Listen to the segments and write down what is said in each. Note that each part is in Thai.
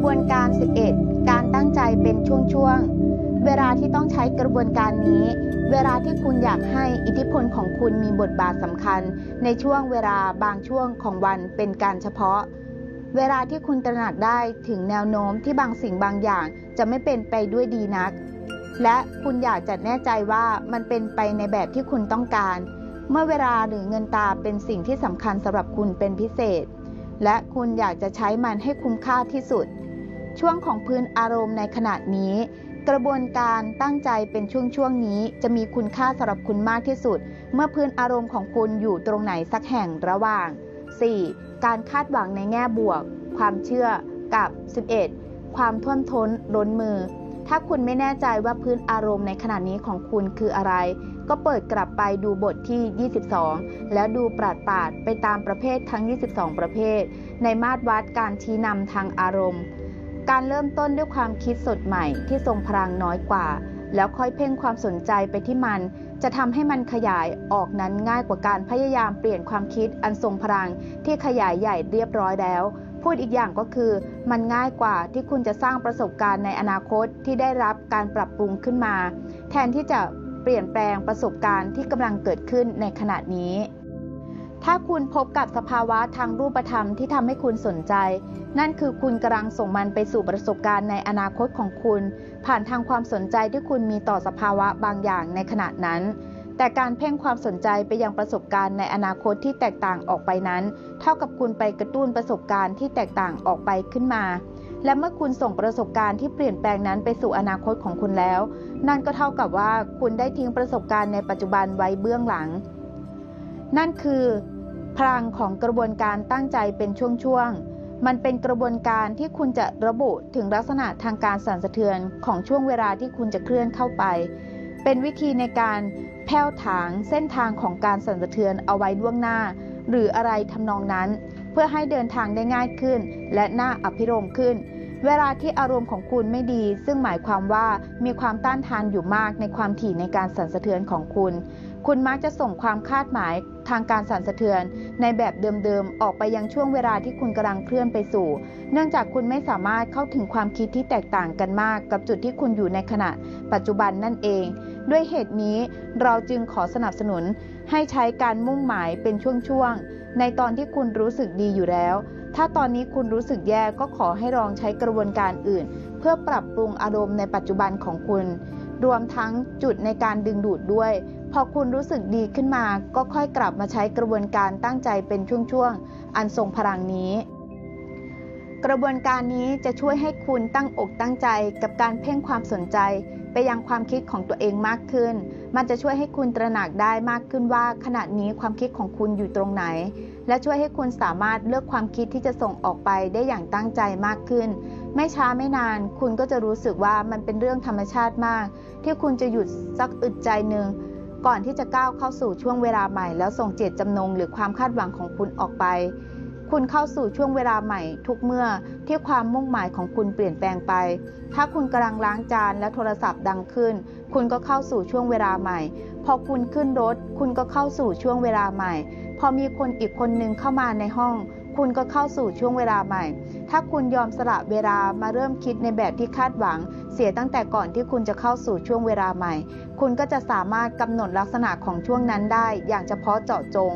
ระบวนการ 11 การตั้งใจเป็นช่วงๆ เวลาที่ต้องใช้กระบวนการนี้ เวลาที่คุณอยากให้อิทธิพลของคุณมีบทบาทสำคัญ ในช่วงเวลาบางช่วงของวันเป็นการเฉพาะ เวลาที่คุณตระหนักได้ถึงแนวโน้มที่บางสิ่งบางอย่างจะไม่เป็นไปด้วยดีนัก และคุณอยากจะแน่ใจว่ามันเป็นไปในแบบที่คุณต้องการ เมื่อเวลาหรือเงินตาเป็นสิ่งที่สำคัญสำหรับคุณเป็นพิเศษและคุณอยากจะใช้มันให้คุ้มค่าที่สุด ช่วงของพื้นอารมณ์ในขณะนี้ กระบวนการตั้งใจเป็นช่วงๆนี้ จะมีคุณค่าสำหรับคุณมากที่สุด เมื่อพื้นอารมณ์ของคุณอยู่ตรงไหนสักแห่งระหว่าง 4. การคาดหวังในแง่บวก ความเชื่อกับ 11. ความท่วมท้นล้นมือ ถ้าคุณไม่แน่ใจว่าพื้นอารมณ์ในขณะนี้ของคุณคืออะไร ก็เปิดกลับไปดูบทที่ 22 แล้วดูปราดปาดไปตามประเภททั้ง 22 ประเภท ในมาตรวัดการชี้นำทางอารมณ์ การเริ่มต้นด้วยความคิดสดใหม่ที่ทรงพลังน้อยกว่า แล้วค่อยเพ่งความสนใจไปที่มัน จะทำให้มันขยายออกนั้นง่ายกว่าการพยายามเปลี่ยนความคิดอันทรงพลังที่ขยายใหญ่เรียบร้อยแล้ว พูดอีกอย่างก็คือ มันง่ายกว่าที่คุณจะสร้างประสบการณ์ในอนาคตที่ได้รับการปรับปรุงขึ้นมา แทนที่จะเปลี่ยนแปลงประสบการณ์ที่กำลังเกิดขึ้นในขณะนี้ถ้าคุณพบกับสภาวะทางรูปธรรมที่ทำให้คุณสนใจ นั่นคือคุณกำลังส่งมันไปสู่ประสบการณ์ในอนาคตของคุณ ผ่านทางความสนใจที่คุณมีต่อสภาวะบางอย่างในขณะนั้น แต่การเพ่งความสนใจไปยังประสบการณ์ในอนาคตที่แตกต่างออกไปนั้น เท่ากับคุณไปกระตุ้นประสบการณ์ที่แตกต่างออกไปขึ้นมา และเมื่อคุณส่งประสบการณ์ที่เปลี่ยนแปลงนั้นไปสู่อนาคตของคุณแล้ว นั่นก็เท่ากับว่าคุณได้ทิ้งประสบการณ์ในปัจจุบันไว้เบื้องหลัง นั่นคือ พลังของกระบวนการตั้งใจเป็นช่วงๆ มันเป็นกระบวนการที่คุณจะระบุถึงลักษณะทางการสั่นสะเทือนของช่วงเวลาที่คุณจะเคลื่อนเข้าไป เป็นวิธีในการแผ้วถางเส้นทางของการสั่นสะเทือนเอาไว้ล่วงหน้า หรืออะไรทำนองนั้น เพื่อให้เดินทางได้ง่ายขึ้น และน่าอภิรมขึ้น เวลาที่อารมณ์ของคุณไม่ดี ซึ่งหมายความว่ามีความต้านทานอยู่มากในความถี่ในการสั่นสะเทือนของคุณ คุณมักจะส่งความคาดหมายทางการสั่นสะเทือน ในแบบเดิมๆ ออกไปยังช่วงเวลาที่คุณกำลังเคลื่อนไปสู่ เนื่องจากคุณไม่สามารถเข้าถึงความคิดที่แตกต่างกันมาก กับจุดที่คุณอยู่ในขณะ ปัจจุบันนั่นเอง ด้วยเหตุนี้เราจึงขอสนับสนุน ให้ใช้การมุ่งหมายเป็นช่วงๆ ในตอนที่คุณรู้สึกดีอยู่แล้ว ถ้าตอนนี้คุณรู้สึกแย่ก็ขอให้ลองใช้กระบวนการอื่น เพื่อปรับปรุงอารมณ์ในปัจจุบันของคุณ รวมทั้งจุดในการดึงดูดด้วย พอคุณรู้สึกดีขึ้นมาก็ค่อยกลับมาใช้กระบวนการตั้งใจเป็นช่วงๆ อันทรงพลังนี้ กระบวนการนี้จะช่วยให้คุณตั้งอกตั้งใจกับการเพ่งความสนใจไปยังความคิดของตัวเองมากขึ้น มันจะช่วยให้คุณตระหนักได้มากขึ้นว่า ขณะนี้ความคิดของคุณอยู่ตรงไหน และช่วยให้คุณสามารถเลือกความคิดที่จะส่งออกไปได้อย่างตั้งใจมากขึ้น ไม่ช้าไม่นาน คุณก็จะรู้สึกว่ามันเป็นเรื่องธรรมชาติมาก ที่คุณจะหยุดสักอึดใจหนึ่ง ก่อนที่จะก้าวเข้าสู่ช่วงเวลาใหม่ แล้วส่งเจตจำนงหรือความคาดหวังของคุณออกไป คุณเข้าสู่ช่วงเวลาใหม่ ทุกเมื่อที่ความมุ่งหมายของคุณเปลี่ยนแปลงไป ถ้าคุณกำลังล้างจานและโทรศัพท์ดังขึ้น คุณก็เข้าสู่ช่วงเวลาใหม่ พอคุณขึ้นรถ คุณก็เข้าสู่ช่วงเวลาใหม่ พอมีคนอีกคนนึงเข้ามาในห้อง คุณก็เข้าสู่ช่วงเวลาใหม่ ถ้าคุณยอมสละเวลามาเริ่มคิดในแบบที่คาดหวัง เสียตั้งแต่ก่อนที่คุณจะเข้าสู่ช่วงเวลาใหม่ คุณก็จะสามารถกำหนดลักษณะของช่วงนั้นได้ อย่างเฉพาะเจาะจง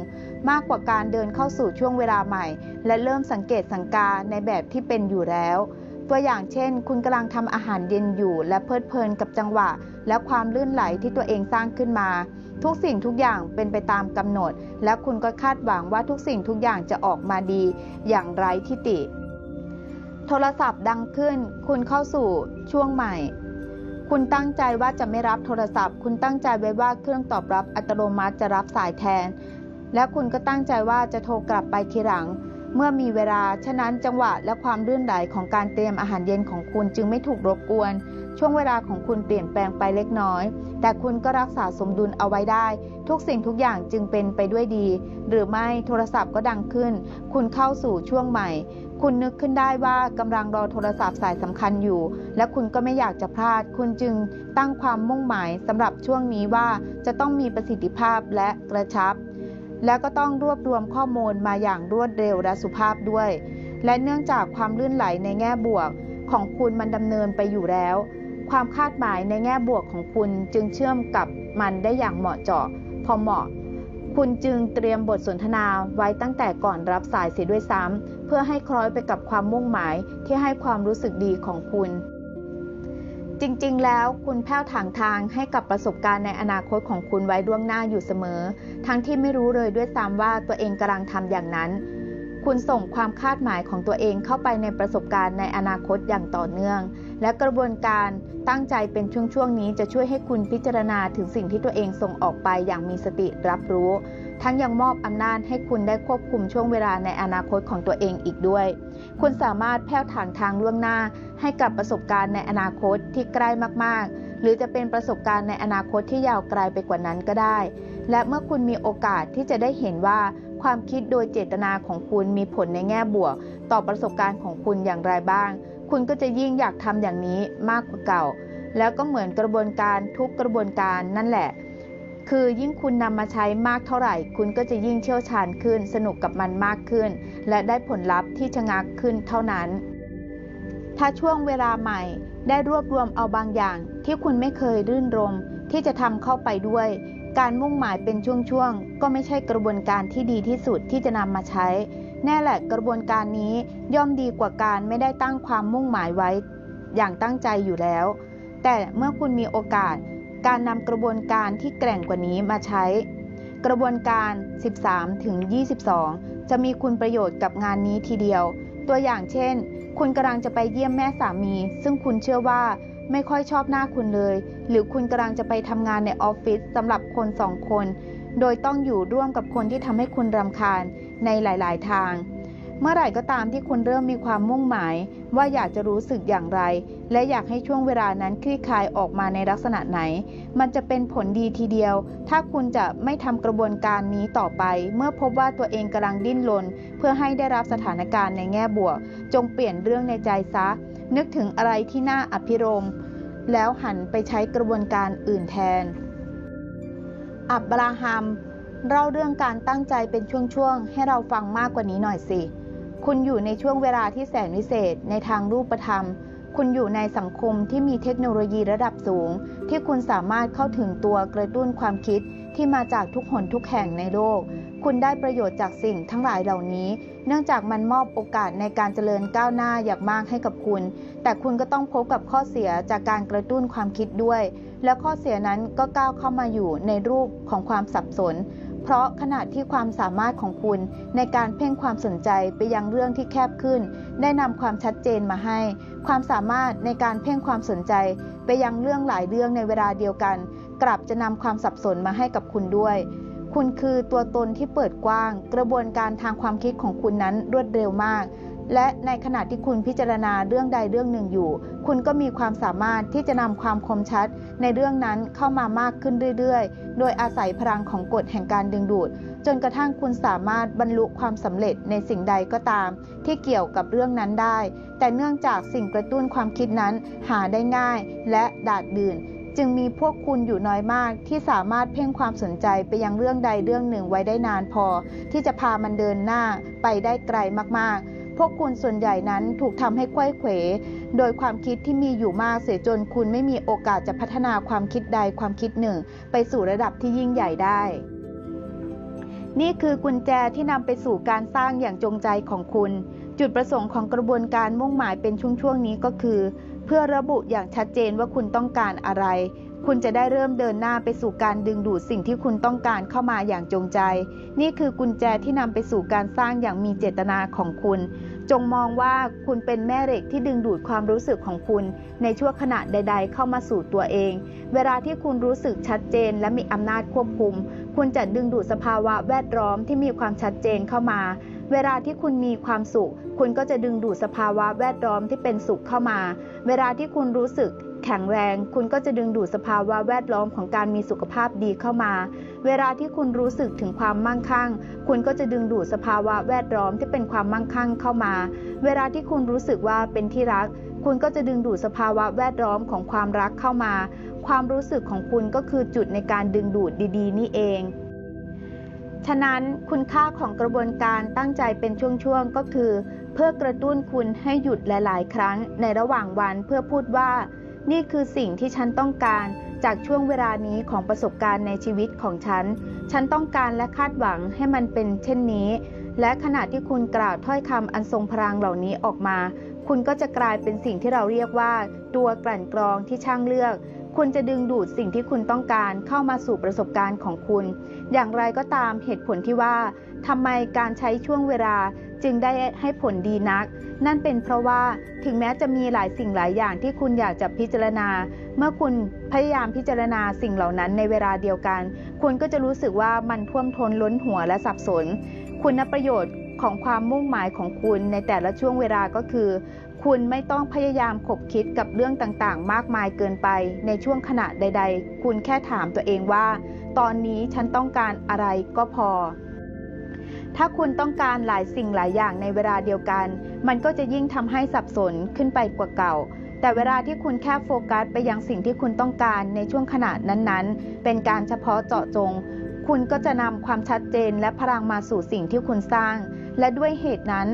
มากกว่าการเดินเข้าสู่ช่วงเวลาใหม่ และเริ่มสังเกตสังกาในแบบที่เป็นอยู่แล้วตัวอย่างเช่น คุณกำลังทำอาหารเย็นอยู่ และเพลิดเพลินกับจังหวะ และความลื่นไหลที่ตัวเองสร้างขึ้นมา ทุกสิ่งทุกอย่างเป็นไปตามกำหนด และคุณก็คาดหวังว่าทุกสิ่งทุกอย่างจะออกมาดีอย่างไร้ทิฏฐิโทรศัพท์ดังขึ้น คุณเข้าสู่ช่วงใหม่ คุณตั้งใจว่าจะไม่รับโทรศัพท์ คุณตั้งใจไว้ว่าเครื่องตอบรับอัตโนมัติจะรับสายแทน และคุณก็ตั้งใจว่าจะโทรกลับไปทีหลัง เมื่อมีเวลา ฉะนั้นจังหวะและความลื่นไหลของการเตรียมอาหารเย็นของคุณจึงไม่ถูกรบกวน ช่วงเวลาของคุณเปลี่ยนแปลงไปเล็กน้อย แต่คุณก็รักษาสมดุลเอาไว้ได้ ทุกสิ่งทุกอย่างจึงเป็นไปด้วยดี หรือไม่โทรศัพท์ก็ดังขึ้น คุณเข้าสู่ช่วงใหม่ คุณนึกขึ้นได้ว่ากำลังรอโทรศัพท์สายสำคัญอยู่ และคุณก็ไม่อยากจะพลาด คุณจึงตั้งความมุ่งหมายสำหรับช่วงนี้ว่าจะต้องมีประสิทธิภาพและกระชับ แล้วก็ต้องรวบรวมข้อมูลมาอย่างรวดเร็วและสุภาพด้วย และเนื่องจากความลื่นไหลในแง่บวกของคุณมันดำเนินไปอยู่แล้ว ความคาดหมายในแง่บวกของคุณจึงเชื่อมกับมันได้อย่างเหมาะเจาะ พอเหมาะ คุณจึงเตรียมบทสนทนาไว้ตั้งแต่ก่อนรับสายเสียด้วยซ้ำเพื่อให้คล้อยไปกับความมุ่งหมายที่ให้ความรู้สึกดีของคุณ จริงๆ แล้วคุณแผ้วถางทางให้กับประสบการณ์ในอนาคตของคุณไว้ล่วงหน้าอยู่เสมอ ทั้งที่ไม่รู้เลยด้วยซ้ำว่าตัวเองกำลังทำอย่างนั้น คุณส่งความคาดหมายของตัวเองเข้าไปในประสบการณ์ในอนาคตอย่างต่อเนื่อง และกระบวนการตั้งใจเป็นช่วงๆนี้จะช่วยให้คุณพิจารณาถึงสิ่งที่ตัวเองส่งออกไปอย่างมีสติรับรู้ ทั้งยังมอบอำนาจให้คุณได้ควบคุมช่วงเวลาในอนาคตของตัวเองอีกด้วย คุณสามารถแผ้วถางทางล่วงหน้า ให้กับประสบการณ์ในอนาคตที่ใกล้มากๆหรือจะเป็นประสบการณ์ในอนาคตที่ยาวไกลไปกว่านั้นก็ได้ และเมื่อคุณมีโอกาสที่จะได้เห็นว่า ความคิดโดยเจตนาของคุณมีผลในแง่บวก ต่อประสบการณ์ของคุณอย่างไรบ้าง คุณก็จะยิ่งอยากทำอย่างนี้มากกว่าเก่า แล้วก็เหมือนกระบวนการทุกกระบวนการนั่นแหละ คือยิ่งคุณนำมาใช้มากเท่าไหร่ คุณก็จะยิ่งเชี่ยวชาญขึ้น สนุกกับมันมากขึ้น และได้ผลลัพธ์ที่ชะงักขึ้นเท่านั้น ถ้าช่วงเวลาใหม่ได้รวบรวมเอาบางอย่าง ที่คุณไม่เคยรื่นรมที่จะทำเข้าไปด้วย การมุ่งหมายเป็นช่วงๆ ก็ไม่ใช่กระบวนการที่ดีที่สุดที่จะนำมาใช้ แน่แหละกระบวนการนี้ย่อมดีกว่าการไม่ได้ตั้งความมุ่งหมายไว้ อย่างตั้งใจอยู่แล้ว แต่เมื่อคุณมีโอกาส การนำกระบวนการที่แกร่งกว่านี้มาใช้ กระบวนการ 13 ถึง 22 จะมีคุณประโยชน์กับงานนี้ทีเดียว ตัวอย่างเช่น คุณกำลังจะไปเยี่ยมแม่สามี ซึ่งคุณเชื่อว่าไม่ค่อยชอบหน้าคุณเลย หรือคุณกำลังจะไปทำงานในออฟฟิศสำหรับคนสองคน โดยต้องอยู่ร่วมกับคนที่ทำให้คุณรำคาญ ในหลาย ๆ ทาง เมื่อไหร่ก็ตามที่คุณเริ่มมีความมุ่งหมาย ว่าอยากจะรู้สึกอย่างไร และอยากให้ช่วงเวลานั้นคลี่คลายออกมาในลักษณะไหน มันจะเป็นผลดีทีเดียว ถ้าคุณจะไม่ทำกระบวนการนี้ต่อไป เมื่อพบว่าตัวเองกำลังดิ้นรนเพื่อให้ได้รับสถานการณ์ในแง่บวก จงเปลี่ยนเรื่องในใจซะ นึกถึงอะไรที่น่าอภิรมแล้วหันไปใช้กระบวนการอื่นแทน อับราฮัม เล่าเรื่องการตั้งใจเป็นช่วงๆ ให้เราฟังมากกว่านี้หน่อยสิ คุณอยู่ในช่วงเวลาที่แสนวิเศษในทางรูปธรรม คุณอยู่ในสังคมที่มีเทคโนโลยีระดับสูง ที่คุณสามารถเข้าถึงตัวกระตุ้นความคิดที่มาจากทุกหนทุกแห่งในโลก คุณได้ประโยชน์จากสิ่งทั้งหลายเหล่านี้ เนื่องจากมันมอบโอกาสในการเจริญก้าวหน้าอย่างมากให้กับคุณ แต่คุณก็ต้องพบกับข้อเสียจากการกระตุ้นความคิดด้วย และข้อเสียนั้นก็ก้าวเข้ามาอยู่ในรูปของความสับสน เพราะขณะที่ความสามารถของคุณในการเพ่งความสนใจไปยังเรื่องที่แคบขึ้น ได้นำความชัดเจนมาให้ ความสามารถในการเพ่งความสนใจ ไปยังเรื่องหลายเรื่องในเวลาเดียวกัน กลับจะนำความสับสนมาให้กับคุณด้วย คุณคือตัวตนที่เปิดกว้าง กระบวนการทางความคิดของคุณนั้นรวดเร็วมาก และในขณะที่คุณพิจารณาเรื่องใดเรื่องหนึ่งอยู่ คุณก็มีความสามารถที่จะนำความคมชัดในเรื่องนั้นเข้ามามากขึ้นเรื่อยๆ โดยอาศัยพลังของกฎแห่งการดึงดูด จนกระทั่งคุณสามารถบรรลุความสำเร็จในสิ่งใดก็ตาม ที่เกี่ยวกับเรื่องนั้นได้ แต่เนื่องจากสิ่งกระตุ้นความคิดนั้นหาได้ง่าย และดาดดื่นจึงมีพวกคุณอยู่น้อยมากที่สามารถเพ่งความสนใจไปยังเรื่องใดเรื่องหนึ่งไว้ได้นานพอ ที่จะพามันเดินหน้าไปได้ไกลมากๆ วกคุณส่วนใหญ่นั้นถูกทำให้ไขว้เขว โดยความคิดที่มีอยู่มากเสียจนคุณไม่มีโอกาสจะพัฒนาความคิดใดความคิดหนึ่ง ไปสู่ระดับที่ยิ่งใหญ่ได้ นี่คือกุญแจที่นำไปสู่การสร้างอย่างจงใจของคุณ จุดประสงค์ของกระบวนการมุ่งหมายเป็นช่วงๆนี้ก็คือ เพื่อระบุอย่างชัดเจนว่าคุณต้องการอะไร คุณจะได้เริ่มเดินหน้าไปสู่การดึงดูดสิ่งที่คุณต้องการเข้ามาอย่างจงใจ นี่คือกุญแจที่นำไปสู่การสร้างอย่างมีเจตนาของคุณ จงมองว่าคุณเป็นแม่เหล็กที่ดึงดูดความรู้สึกของคุณ ในช่วงขณะใด ๆ เข้ามาสู่ตัวเอง เวลาที่คุณรู้สึกชัดเจนและมีอำนาจควบคุม คุณจะดึงดูดสภาวะแวดล้อมที่มีความชัดเจนเข้ามาเวลาที่คุณมีความสุข คุณก็จะดึงดูดสภาวะแวดล้อมที่เป็นสุขเข้ามา เวลาที่คุณรู้สึก แข็งแรง คุณก็จะดึงดูดสภาวะแวดล้อมของการมีสุขภาพดีเข้ามา เวลาที่คุณรู้สึกถึงความมั่งคั่ง คุณก็จะดึงดูดสภาวะแวดล้อมที่เป็นความมั่งคั่งเข้ามา เวลาที่คุณรู้สึกว่าเป็นที่รัก คุณก็จะดึงดูดสภาวะแวดล้อมของความรักเข้ามา ความรู้สึกของคุณก็คือจุดในการดึงดูดดี ๆ นี่เองฉะนั้นคุณค่าของกระบวนการตั้งใจเป็นช่วงๆ ก็คือ เพื่อกระตุ้นคุณให้หยุดหลายๆ ครั้งในระหว่างวันเพื่อพูดว่า นี่คือสิ่งที่ฉันต้องการจากช่วงเวลานี้ของประสบการณ์ในชีวิตของฉัน ฉันต้องการและคาดหวังให้มันเป็นเช่นนี้ และขณะที่คุณกล่าวถ้อยคำอันทรงพลังเหล่านี้ออกมา คุณก็จะกลายเป็นสิ่งที่เราเรียกว่า ตัวกลั่นกรองที่ช่างเลือก คุณจะดึงดูดสิ่งที่คุณต้องการเข้ามาสู่ประสบการณ์ของคุณ อย่างไรก็ตามเหตุผลที่ว่าทำไมการใช้ช่วงเวลาจึงได้ให้ผลดีนัก นั่นเป็นเพราะว่าถึงแม้จะมีหลายสิ่งหลายอย่างที่คุณอยากจะพิจารณา เมื่อคุณพยายามพิจารณาสิ่งเหล่านั้นในเวลาเดียวกัน คุณก็จะรู้สึกว่ามันท่วมท้นล้นหัวและสับสน คุณประโยชน์ของความมุ่งหมายของคุณในแต่ละช่วงเวลาก็คือ คุณไม่ต้องพยายามขบคิดกับเรื่องต่างๆ มากมายเกินไป ในช่วงขณะใด ๆ คุณแค่ถามตัวเองว่า ตอนนี้ฉันต้องการอะไรก็พอ ถ้าคุณต้องการหลายสิ่งหลายอย่างในเวลาเดียวกัน มันก็จะยิ่งทำให้สับสนขึ้นไปกว่าเก่า แต่เวลาที่คุณแค่โฟกัสไปยังสิ่งที่คุณต้องการในช่วงขณะนั้นๆ เป็นการเฉพาะเจาะจง คุณก็จะนำความชัดเจนและพลังมาสู่สิ่งที่คุณสร้าง และด้วยเหตุนั้น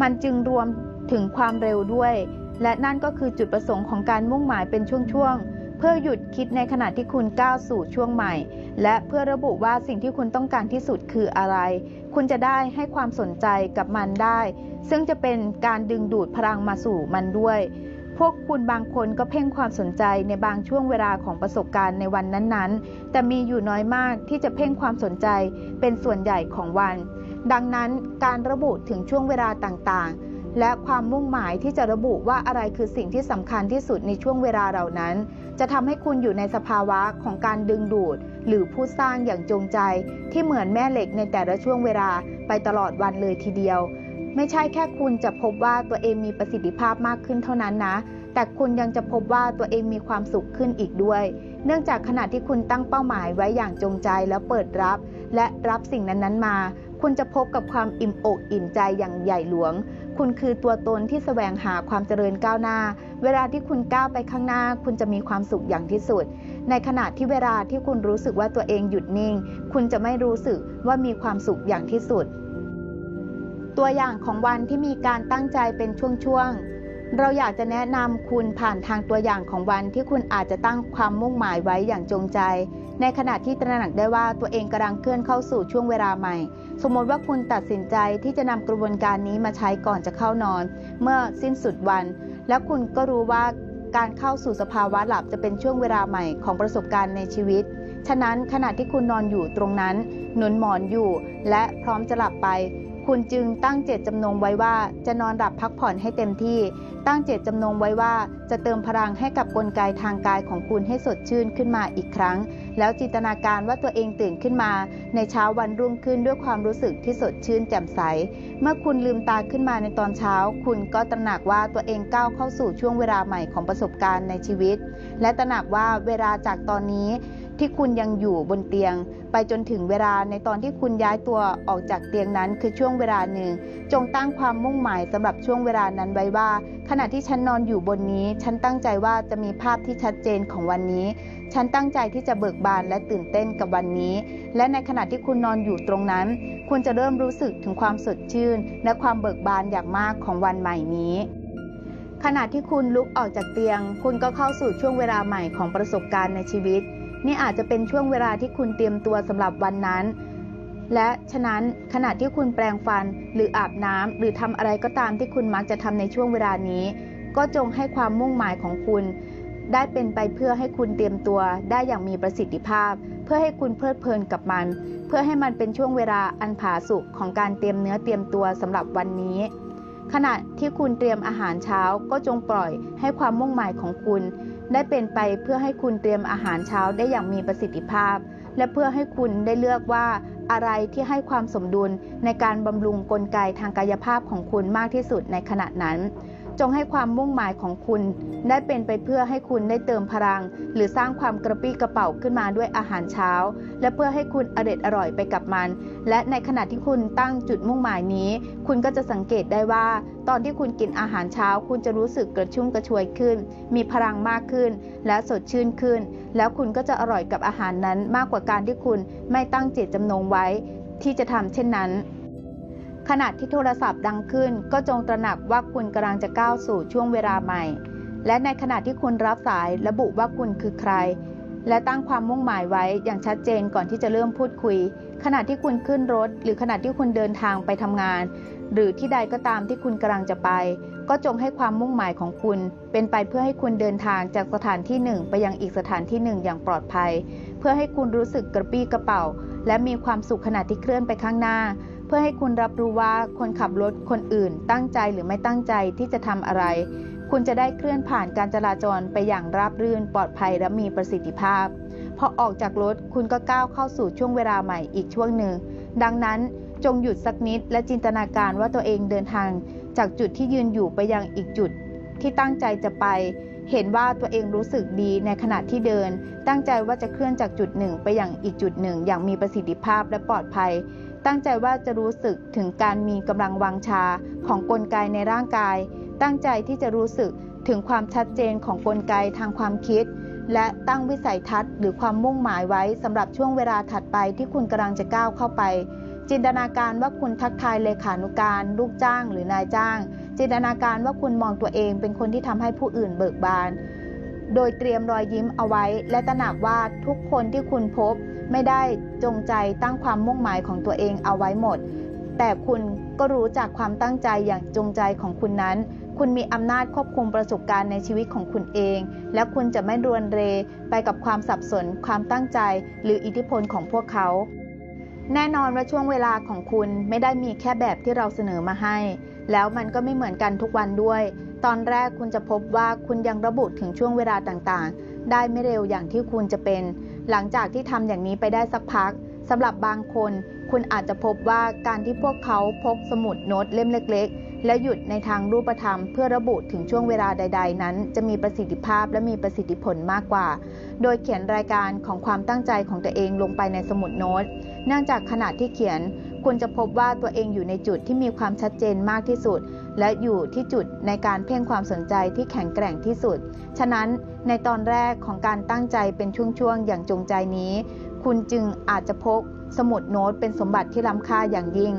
มันจึงรวม ถึงความเร็วด้วย และนั่นก็คือจุดประสงค์ของการมุ่งหมายเป็นช่วงๆ เพื่อหยุดคิดในขณะที่คุณก้าวสู่ช่วงใหม่ และเพื่อระบุว่าสิ่งที่คุณต้องการที่สุดคืออะไร คุณจะได้ให้ความสนใจกับมันได้ ซึ่งจะเป็นการดึงดูดพลังมาสู่มันด้วย พวกคุณบางคนก็เพ่งความสนใจในบางช่วงเวลาของประสบการณ์ในวันนั้นๆ แต่มีอยู่น้อยมากที่จะเพ่งความสนใจเป็นส่วนใหญ่ของวัน ดังนั้นการระบุถึงช่วงเวลาต่างๆ และความมุ่งหมายที่จะระบุว่าอะไรคือสิ่งที่สำคัญที่สุดในช่วงเวลาเหล่านั้น จะทำให้คุณอยู่ในสภาวะของการดึงดูด หรือผู้สร้างอย่างจงใจ ที่เหมือนแม่เหล็กในแต่ละช่วงเวลาไปตลอดวันเลยทีเดียว ไม่ใช่แค่คุณจะพบว่าตัวเองมีประสิทธิภาพมากขึ้นเท่านั้นนะ แต่คุณยังจะพบว่าตัวเองมีความสุขขึ้นอีกด้วย เนื่องจากขณะที่คุณตั้งเป้าหมายไว้อย่างจงใจแล้วเปิดรับ และรับสิ่งนั้นๆมา คุณจะพบกับความอิ่มอกอิ่มใจอย่างใหญ่หลวง คุณคือตัวตนที่แสวงหาความเจริญก้าวหน้า เวลาที่คุณก้าวไปข้างหน้า คุณจะมีความสุขอย่างที่สุด ในขณะที่เวลาที่คุณรู้สึกว่าตัวเองหยุดนิ่ง คุณจะไม่รู้สึกว่ามีความสุขอย่างที่สุด ตัวอย่างของวันที่มีการตั้งใจเป็นช่วงๆ เราอยากจะแนะนำคุณผ่านทางตัวอย่างของวันที่คุณอาจจะตั้งความมุ่งหมายไว้อย่างจงใจ ในขณะที่ตระหนักได้ว่าตัวเองกำลังเคลื่อนเข้าสู่ช่วงเวลาใหม่ สมมติว่าคุณตัดสินใจที่จะนำกระบวนการนี้มาใช้ก่อนจะเข้านอน เมื่อสิ้นสุดวัน และคุณก็รู้ว่าการเข้าสู่สภาวะหลับจะเป็นช่วงเวลาใหม่ของประสบการณ์ในชีวิต ฉะนั้นขณะที่คุณนอนอยู่ตรงนั้นหนุนหมอนอยู่ และพร้อมจะหลับไป คุณจึงตั้งเจตจำนงไว้ว่าจะนอนหลับพักผ่อนให้เต็มที่ ตั้งเจตจำนงไว้ว่าจะเติมพลังให้กับกลไกทางกายของคุณให้สดชื่นขึ้นมาอีกครั้ง แล้วจินตนาการว่าตัวเองตื่นขึ้นมา ในเช้าวันรุ่งขึ้นด้วยความรู้สึกที่สดชื่นแจ่มใส เมื่อคุณลืมตาขึ้นมาในตอนเช้า คุณก็ตระหนักว่าตัวเองก้าวเข้าสู่ช่วงเวลาใหม่ของประสบการณ์ในชีวิต และตระหนักว่าเวลาจากตอนนี้ ที่คุณยังอยู่บนเตียง ไปจนถึงเวลาในตอนที่คุณย้ายตัวออกจากเตียงนั้นคือช่วงเวลาหนึ่ง จงตั้งความมุ่งหมายสำหรับช่วงเวลานั้นไว้ว่า ขณะที่ฉันนอนอยู่บนนี้ ฉันตั้งใจว่าจะมีภาพที่ชัดเจนของวันนี้ ฉันตั้งใจที่จะเบิกบานและตื่นเต้นกับวันนี้ และในขณะที่คุณนอนอยู่ตรงนั้น คุณจะเริ่มรู้สึกถึงความสดชื่น และความเบิกบานอย่างมากของวันใหม่นี้ขณะที่คุณลุกออกจากเตียง คุณก็เข้าสู่ช่วงเวลาใหม่ของประสบการณ์ในชีวิต นี่อาจจะเป็นช่วงเวลาที่คุณเตรียมตัวสำหรับวันนั้น และฉะนั้นขณะที่คุณแปรงฟันหรืออาบน้ำหรือทำอะไรก็ตามที่คุณมักจะทำในช่วงเวลานี้ ก็จงให้ความมุ่งหมายของคุณ ได้เป็นไปเพื่อให้คุณเตรียมตัวได้อย่างมีประสิทธิภาพ เพื่อให้คุณเพลิดเพลินกับมัน เพื่อให้มันเป็นช่วงเวลาอันผาสุกของการเตรียมเนื้อเตรียมตัวสำหรับวันนี้ขณะที่คุณเตรียมอาหารเช้าก็จงปล่อยให้ความมุ่งหมายของคุณ ได้เป็นไปเพื่อให้คุณเตรียมอาหารเช้าได้อย่างมีประสิทธิภาพ และเพื่อให้คุณได้เลือกว่าอะไรที่ให้ความสมดุลในการบำรุงกลไกทางกายภาพของคุณมากที่สุดในขณะนั้น จงให้ความมุ่งหมายของคุณ ได้เป็นไปเพื่อให้คุณได้เติมพลัง หรือสร้างความกระปี้กระเป๋าขึ้นมาด้วยอาหารเช้า และเพื่อให้คุณอร็ดอร่อยไปกับมัน และในขณะที่คุณตั้งจุดมุ่งหมายนี้ คุณก็จะสังเกตได้ว่า ตอนที่คุณกินอาหารเช้า คุณจะรู้สึกกระชุ่มกระชวยขึ้น มีพลังมากขึ้น และสดชื่นขึ้น แล้วคุณก็จะอร่อยกับอาหารนั้นมากกว่าการที่คุณไม่ตั้งเจตจำนงไว้ ที่จะทำเช่นนั้น ขณะที่โทรศัพท์ดังขึ้น ก็จงตระหนักว่าคุณกำลังจะก้าวสู่ช่วงเวลาใหม่ และในขณะที่คุณรับสายระบุว่าคุณคือใคร และตั้งความมุ่งหมายไว้อย่างชัดเจนก่อนที่จะเริ่มพูดคุย ขณะที่คุณขึ้นรถ หรือขณะที่คุณเดินทางไปทำงาน หรือที่ใดก็ตามที่คุณกำลังจะไป ก็จงให้ความมุ่งหมายของคุณ เป็นไปเพื่อให้คุณเดินทางจากสถานที่หนึ่งไปยังอีกสถานที่หนึ่งอย่างปลอดภัย เพื่อให้คุณรู้สึกกระปี้กระเป๋า และมีความสุขขณะที่เคลื่อนไปข้างหน้า พื่อให้คุณรับรู้ว่าคนขับรถคนอื่น ตั้งใจหรือไม่ตั้งใจที่จะทำอะไร คุณจะได้เคลื่อนผ่านการจราจรไปอย่างราบรื่นปลอดภัยและมีประสิทธิภาพพอออกจากรถคุณก็ก้าวเข้าสู่ช่วงเวลาใหม่อีกช่วงหนึ่ง ดังนั้นจงหยุดสักนิดและจินตนาการว่าตัวเองเดินทาง จากจุดที่ยืนอยู่ไปยังอีกจุด ที่ตั้งใจจะไป เห็นว่าตัวเองรู้สึกดีในขณะที่เดิน ตั้งใจว่าจะเคลื่อนจากจุดหนึ่งไปยังอีกจุดหนึ่ง อย่างมีประสิทธิภาพและปลอดภัย ตั้งใจว่าจะรู้สึกถึงการมีกำลังวังชาของกลไกในร่างกาย ตั้งใจที่จะรู้สึกถึงความชัดเจนของกลไกทางความคิด และตั้งวิสัยทัศน์หรือความมุ่งหมายไว้สำหรับช่วงเวลาถัดไปที่คุณกำลังจะก้าวเข้าไป จินตนาการว่าคุณทักทายเลขานุการ ลูกจ้างหรือนายจ้าง จินตนาการว่าคุณมองตัวเองเป็นคนที่ทำให้ผู้อื่นเบิกบาน โดยเตรียมรอยยิ้มเอาไว้ และตระหนักว่าทุกคนที่คุณพบไม่ได้จงใจตั้งความมุ่งหมายของตัวเองเอาไว้หมด แต่คุณก็รู้จากความตั้งใจอย่างจงใจของคุณนั้น คุณมีอำนาจควบคุมประสบการณ์ในชีวิตของคุณเอง และคุณจะไม่รวนเรไปกับความสับสน ความตั้งใจ หรืออิทธิพลของพวกเขา แน่นอนว่าช่วงเวลาของคุณไม่ได้มีแค่แบบที่เราเสนอมาให้ แล้วมันก็ไม่เหมือนกันทุกวันด้วย ตอนแรกคุณจะพบว่าคุณยังระบุถึงช่วงเวลาต่างๆ ได้ไม่เร็วอย่างที่คุณจะเป็น หลังจากที่ทำอย่างนี้ไปได้สักพักสำหรับบางคน คุณอาจจะพบว่าการที่พวกเขาพกสมุดโน้ตเล่มเล็ก ๆ และหยุดในทางรูปธรรม เพื่อระบุถึงช่วงเวลาใด ๆ นั้น จะมีประสิทธิภาพและมีประสิทธิผลมากกว่า โดยเขียนรายการของความตั้งใจของตัวเองลงไปในสมุดโน้ต เนื่องจากขณะที่เขียน คุณจะพบว่าตัวเองอยู่ในจุดที่มีความชัดเจนมากที่สุด และอยู่ที่จุดในการเพ่งความสนใจที่แข็งแกร่งที่สุด ฉะนั้นในตอนแรกของการตั้งใจเป็นช่วงๆ อย่างจงใจนี้ คุณจึงอาจจะพกสมุดโน้ตเป็นสมบัติที่ล้ำค่าอย่างยิ่ง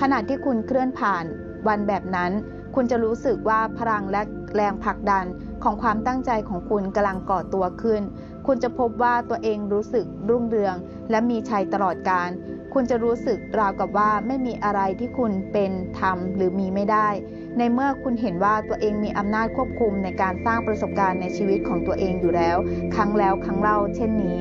ขณะที่คุณเคลื่อนผ่านวันแบบนั้น คุณจะรู้สึกว่าพลังและแรงผลักดันของความตั้งใจของคุณกำลังก่อตัวขึ้น คุณจะพบว่าตัวเองรู้สึกรุ่งเรือง และมีชัยตลอดการคุณจะรู้สึกราวกับว่าไม่มีอะไรที่คุณเป็นทำหรือมีไม่ได้ ในเมื่อคุณเห็นว่าตัวเองมีอำนาจควบคุมในการสร้างประสบการณ์ในชีวิตของตัวเองอยู่แล้ว ครั้งแล้วครั้งเล่าเช่นนี้